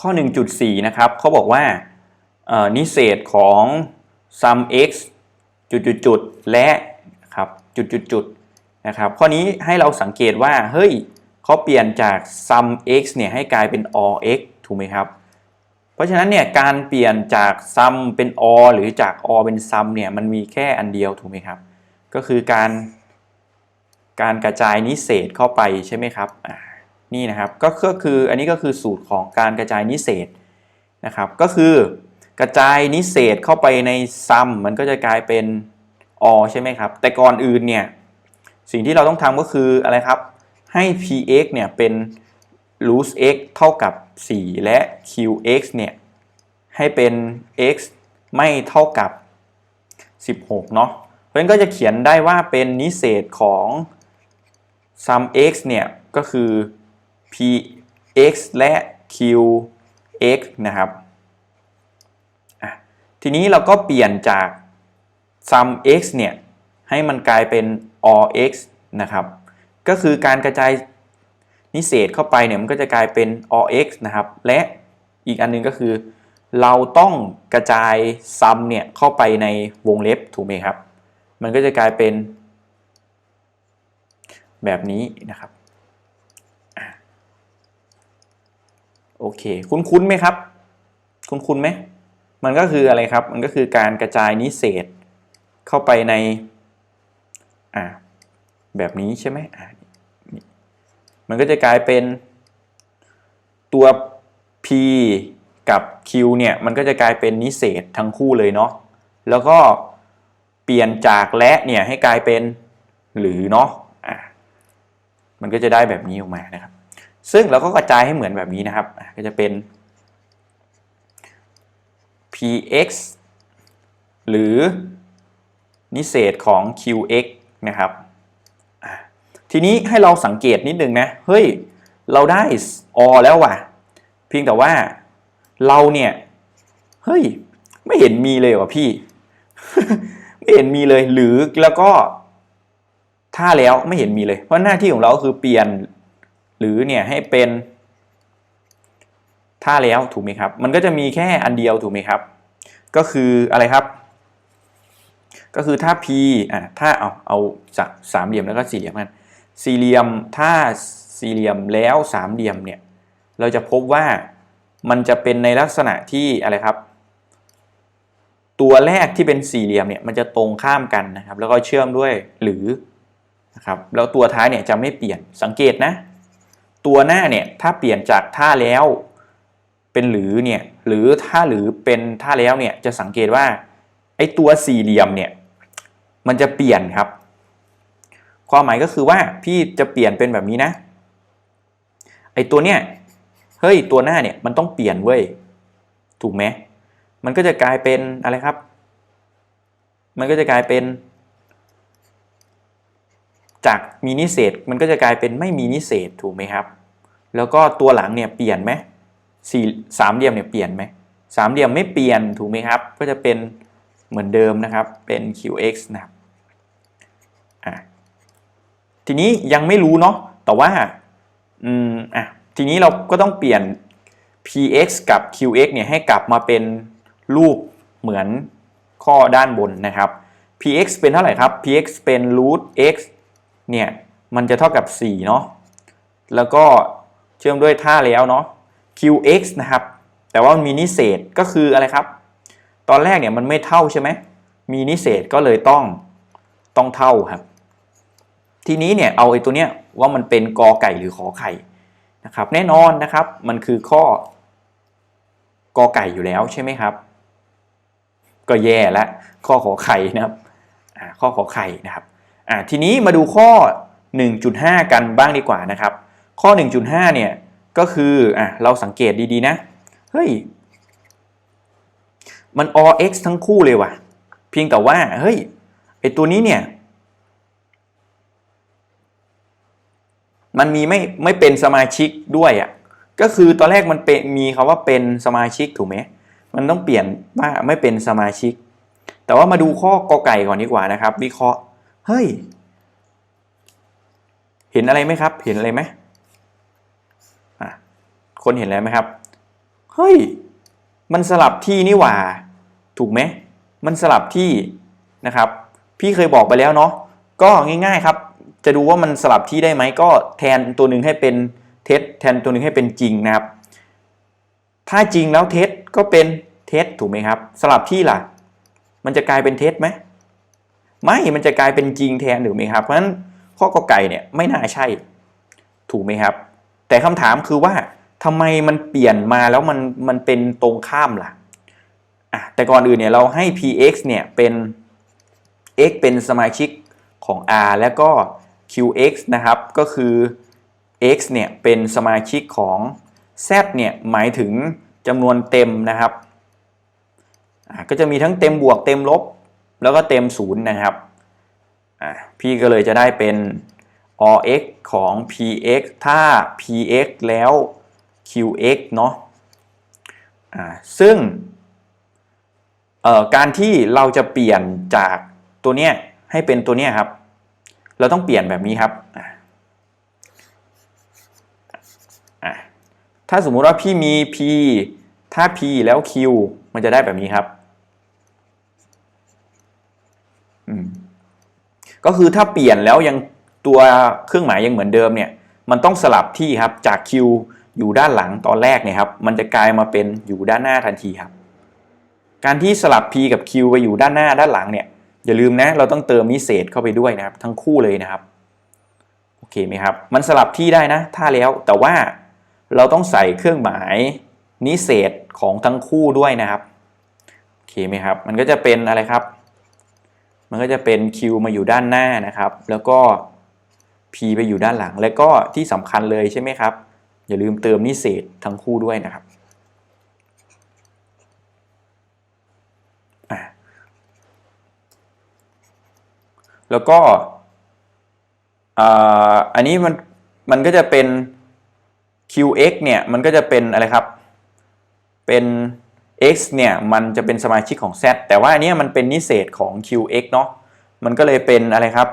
ข้อ 1.4 นะครับเขาบอกว่านิเศษของ sum x จุดๆและครับจุดๆนะครับข้อนี้ให้เราสังเกตว่าเฮ้ยเขาเปลี่ยนจาก sum x เนี่ยให้กลายเป็น all x ถูกไหมครับ เพราะฉะนั้นเนี่ยการเปลี่ยนจาก sum เป็น all หรือจาก all เป็น sum เนี่ยมันมีแค่อันเดียวถูกไหมครับ ก็คือการการกระจายนิเศษเข้าไปใช่ไหมครับอ่า นี่นะครับก็คืออันนี้ก็คือสูตรของการกระจายนิเศษนะครับก็คือกระจายนิเศษเข้าไปในซัมมันก็จะกลายเป็นอใช่ไหมครับ แต่ก่อนอื่นเนี่ยสิ่งที่เราต้องทำก็คืออะไรครับ ให้ px เนี่ยเป็น root x เท่ากับ 4 และ qx เนี่ยให้เป็น x ไม่เท่ากับ 16 เนาะเพราะฉะนั้นก็จะเขียนได้ว่าเป็นนิเศษของ sum x เนี่ยก็คือ px และ qx นะครับ ทีนี้เราก็เปลี่ยนจาก sum x เนี่ย ให้มันกลายเป็น all x นะครับ ก็คือการกระจายนิเศษเข้าไปเนี่ย มันก็จะกลายเป็น all x นะครับ และอีกอันหนึงก็คือ เราต้องกระจาย sum เนี่ย เข้าไปในวงเล็บถูกไหมครับ มันก็จะกลายเป็นแบบนี้นะครับอะ โอเค คุ้นๆไหมครับ คุ้นๆไหมมันก็คืออะไรครับ มันก็คือการกระจายนิเศษ เข้าไปในอ่าแบบนี้ใช่ไหมอ่ามันก็จะกลายเป็นตัว p กับ q เนี่ยมันก็จะกลายเป็นนิเศษทั้งคู่เลยเนาะแล้วก็เปลี่ยนจากและเนี่ยให้กลายเป็นหรือเนาะอะมันก็จะได้แบบนี้ออกมานะครับ ซึ่งเราก็กระจายให้เหมือนแบบนี้นะครับ ก็จะเป็น px หรือนิเศษของ qx นะครับ ทีนี้ให้เราสังเกตนิดนึงนะ เฮ้ย เราได้อแล้วว่ะ เพียงแต่ว่าเราเนี่ย เฮ้ย ไม่เห็นมีเลยว่ะพี่ ไม่เห็นมีเลย หรือแล้วก็ถ้าแล้วไม่เห็นมีเลย เพราะหน้าที่ของเราคือเปลี่ยน หรือเนี่ยให้เป็นถ้าแล้วถูกไหมครับ มันก็จะมีแค่อันเดียวถูกไหมครับ ก็คืออะไรครับ ก็คือถ้า p อะถ้าเอาเอาจากสามเหลี่ยมแล้วก็สี่เหลี่ยมกันสี่เหลี่ยมถ้าสี่เหลี่ยมแล้วสามเหลี่ยมเนี่ยเราจะพบว่ามันจะเป็นในลักษณะที่อะไรครับ ตัวแรกที่เป็นสี่เหลี่ยมเนี่ยมันจะตรงข้ามกันนะครับ แล้วก็เชื่อมด้วยหรือนะครับแล้วตัวท้ายเนี่ยจะไม่เปลี่ยนสังเกตนะ ตัวหน้าเนี่ยถ้าเปลี่ยนจากท่าแล้วเป็นหรือเนี่ยหรือถ้าหรือเป็นท่าแล้วเนี่ยจะสังเกตว่าไอ้ตัวสี่เหลี่ยมเนี่ยมันจะเปลี่ยนครับ ความหมายก็คือว่าพี่จะเปลี่ยนเป็นแบบนี้นะไอ้ตัวเนี่ยเฮ้ยตัวหน้าเนี่ยมันต้องเปลี่ยนเว้ยถูกไหมมันก็จะกลายเป็นอะไรครับ มันก็จะกลายเป็น จากมีนิเศษมันก็จะกลายเป็นไม่มีนิเศษถูกไหมครับ แล้วก็ตัวหลังเนี่ยเปลี่ยนไหมสี่สามเหลี่ยมเนี่ยเปลี่ยนไหมสามเหลี่ยมไม่เปลี่ยนถูกไหมครับ ก็จะเป็นเหมือนเดิมนะครับเป็น qx นะครับอะทีนี้ยังไม่รู้เนาะแต่ว่าอืมอะทีนี้เราก็ต้องเปลี่ยน px กับ qx เนี่ยให้กลับมาเป็นรูปเหมือนข้อด้านบนนะครับ px เป็นเท่าไหร่ครับ px เป็น root x เนี่ยมันจะเท่ากับ4เนาะแล้วก็เชื่อมด้วยท่าแล้วเนาะ qx นะครับ แต่ว่ามันมีนิเศษก็คืออะไรครับ ตอนแรกเนี่ยมันไม่เท่าใช่ไหมมีนิเศษก็เลยต้องต้องเท่าครับ ทีนี้เนี่ยเอาไอ้ตัวเนี้ยว่ามันเป็นกอไก่หรือขอไข่นะครับ แน่นอนนะครับมันคือข้อกอไก่อยู่แล้วใช่ไหมครับ ก็แย่แล้วข้อขอไข่นะครับข้อขอไข่นะครับ อ่าทีนี้มาดูข้อ 1.5 กันบ้างดีกว่านะครับ ข้อ 1.5 เนี่ยก็คืออะเราสังเกตดีๆนะ เฮ้ย มัน all x ทั้งคู่เลยว่ะ เพียงแต่ว่า เฮ้ยไอตัวนี้เนี่ย มันมีไม่ไม่เป็นสมาชิกด้วยอะ่ะก็คือตอนแรกมันเป็นมีคาว่าเป็นสมาชิกถูกไหมมันต้องเปลี่ยนว่าไม่เป็นสมาชิก แต่ว่ามาดูข้อกอไก่ก่อนดีกว่านะครับ วิเคราะห์ เฮ้ย เห็นอะไรไหมครับ เห็นอะไรไหมอะคนเห็นอะไรไหมครับ เฮ้ย มันสลับที่นี่หว่า ถูกไหม มันสลับที่นะครับ พี่เคยบอกไปแล้วเนาะ ก็ง่าย ๆครับ จะดูว่ามันสลับที่ได้ไหม ก็แทนตัวหนึ่งให้เป็นเท็จแทนตัวหนึ่งให้เป็นจริงนะครับ ถ้าจริงแล้วเท็จก็เป็นเท็จถูกไหมครับ สลับที่ล่ะ มันจะกลายเป็นเท็จไหม ไม่มันจะกลายเป็นจริงแทนถูกไหมครับเพราะฉะนั้นข้อกอไก่เนี่ยไม่น่าใช่ ถูกไหมครับ แต่คำถามคือว่าทำไมมันเปลี่ยนมาแล้วมันมันเป็นตรงข้ามล่ะอะแต่ก่อนอื่นเนี่ยเราให้ px เนี่ยเป็น x เป็นสมาชิกของ r แล้วก็ qx นะครับ ก็คือ x เนี่ยเป็นสมาชิกของ z เนี่ยหมายถึงจำนวนเต็มนะครับ ก็จะมีทั้งเต็มบวกเต็มลบ แล้วก็เต็มศูนย์นะครับอะพี่ก็เลยจะได้เป็น OX ของ PX ถ้า PX แล้ว QX เนาะอ่าซึ่งการที่เราจะเปลี่ยนจากตัวเนี้ยให้เป็นตัวเนี้ยครับ เราต้องเปลี่ยนแบบนี้ครับถ้าสมมุติว่าพี่มี P ถ้า P แล้ว Q มันจะได้แบบนี้ครับอืม ก็คือถ้าเปลี่ยนแล้วยังตัวเครื่องหมายยังเหมือนเดิมเนี่ย มันต้องสลับที่ครับจาก Q อยู่ด้านหลังตอนแรกเนี่ยครับ มันจะกลายมาเป็นอยู่ด้านหน้าทันทีครับ การที่สลับ P กับ Q ไปอยู่ด้านหน้าด้านหลังเนี่ย อย่าลืมนะ เราต้องเติมนิเศษเข้าไปด้วยนะครับ ทั้งคู่เลยนะครับ โอเคไหมครับ มันสลับที่ได้นะ ถ้าแล้ว แต่ว่าเราต้องใส่เครื่องหมายนิเศษของทั้งคู่ด้วยนะครับ โอเคไหมครับ มันก็จะเป็นอะไรครับ มันก็จะเป็น Q มาอยู่ด้านหน้านะครับ แล้วก็ P ไปอยู่ด้านหลัง แล้วก็ที่สำคัญเลยใช่ไหมครับ อย่าลืมเติมนิเศษทั้งคู่ด้วยนะครับแล้วก็อันนี้มันมันก็จะเป็น QX เนี่ย มันก็จะเป็นอะไรครับ เป็น x เนี่ยมันจะเป็นสมาชิกของ z แต่ว่าอันนี้มันเป็นนิเศษของ qx เนาะมันก็เลยเป็นอะไรครับ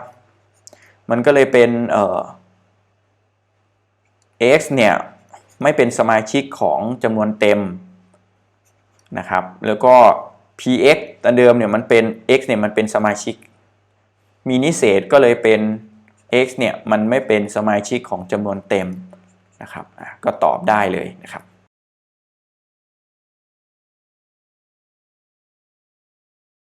มันก็เลยเป็นเอ่อ x เนี่ยไม่เป็นสมาชิกของจำนวนเต็มนะครับ แล้วก็ px อันเดิมเนี่ยมันเป็น x เนี่ยมันเป็นสมาชิก มีนิเศษก็เลยเป็น x เนี่ยมันไม่เป็นสมาชิกของจำนวนเต็มนะครับก็ตอบได้เลยนะครับ